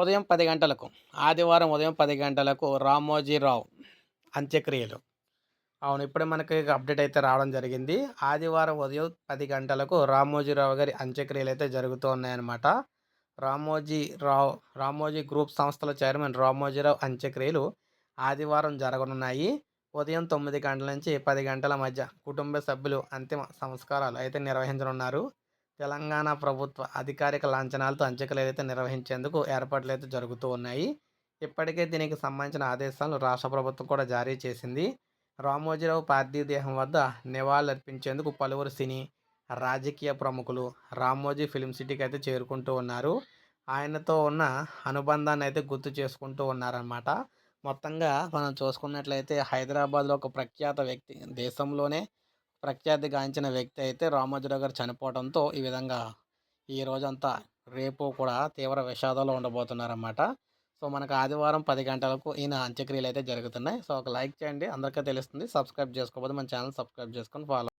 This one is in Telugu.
ఉదయం పది గంటలకు ఆదివారం ఉదయం పది గంటలకు రామోజీరావు అంత్యక్రియలు. అవును ఇప్పుడే మనకి అప్డేట్ అయితే రావడం జరిగింది. ఆదివారం ఉదయం పది గంటలకు రామోజీరావు గారి అంత్యక్రియలు అయితే జరుగుతూ ఉన్నాయన్నమాట. రామోజీరావు రామోజీ గ్రూప్ సంస్థల చైర్మన్ రామోజీరావు అంత్యక్రియలు ఆదివారం జరగనున్నాయి. ఉదయం తొమ్మిది గంటల నుంచి పది గంటల మధ్య కుటుంబ సభ్యులు అంతిమ సంస్కారాలు అయితే నిర్వహించనున్నారు. తెలంగాణ ప్రభుత్వ అధికారిక లాంఛనాలతో అంచకలు ఏదైతే నిర్వహించేందుకు ఏర్పాట్లు అయితే జరుగుతూ ఉన్నాయి. ఇప్పటికే దీనికి సంబంధించిన ఆదేశాలను రాష్ట్ర ప్రభుత్వం కూడా జారీ చేసింది. రామోజీరావు పార్థివ దేహం వద్ద నివాళులర్పించేందుకు పలువురు సినీ రాజకీయ ప్రముఖులు రామోజీ ఫిలిం సిటీకి అయితే చేరుకుంటూ ఉన్నారు. ఆయనతో ఉన్న అనుబంధాన్ని అయితే గుర్తు చేసుకుంటూ ఉన్నారన్నమాట. మొత్తంగా మనం చూసుకున్నట్లయితే హైదరాబాద్లో ఒక ప్రఖ్యాత వ్యక్తి దేశంలోనే ప్రఖ్యాతి గాంచిన వ్యక్తి అయితే రామోజీరావు గారు చనిపోవడంతో ఈ విధంగా ఈ రోజంతా రేపు కూడా తీవ్ర విషాదంలో ఉండబోతున్నారన్నమాట. సో మనకు ఆదివారం పది గంటలకు ఈయన అంత్యక్రియలు అయితే జరుగుతున్నాయి. సో ఒక లైక్ చేయండి. అందరికీ తెలుస్తుంది. సబ్స్క్రైబ్ చేసుకోకపోతే మన ఛానల్ సబ్స్క్రైబ్ చేసుకొని ఫాలో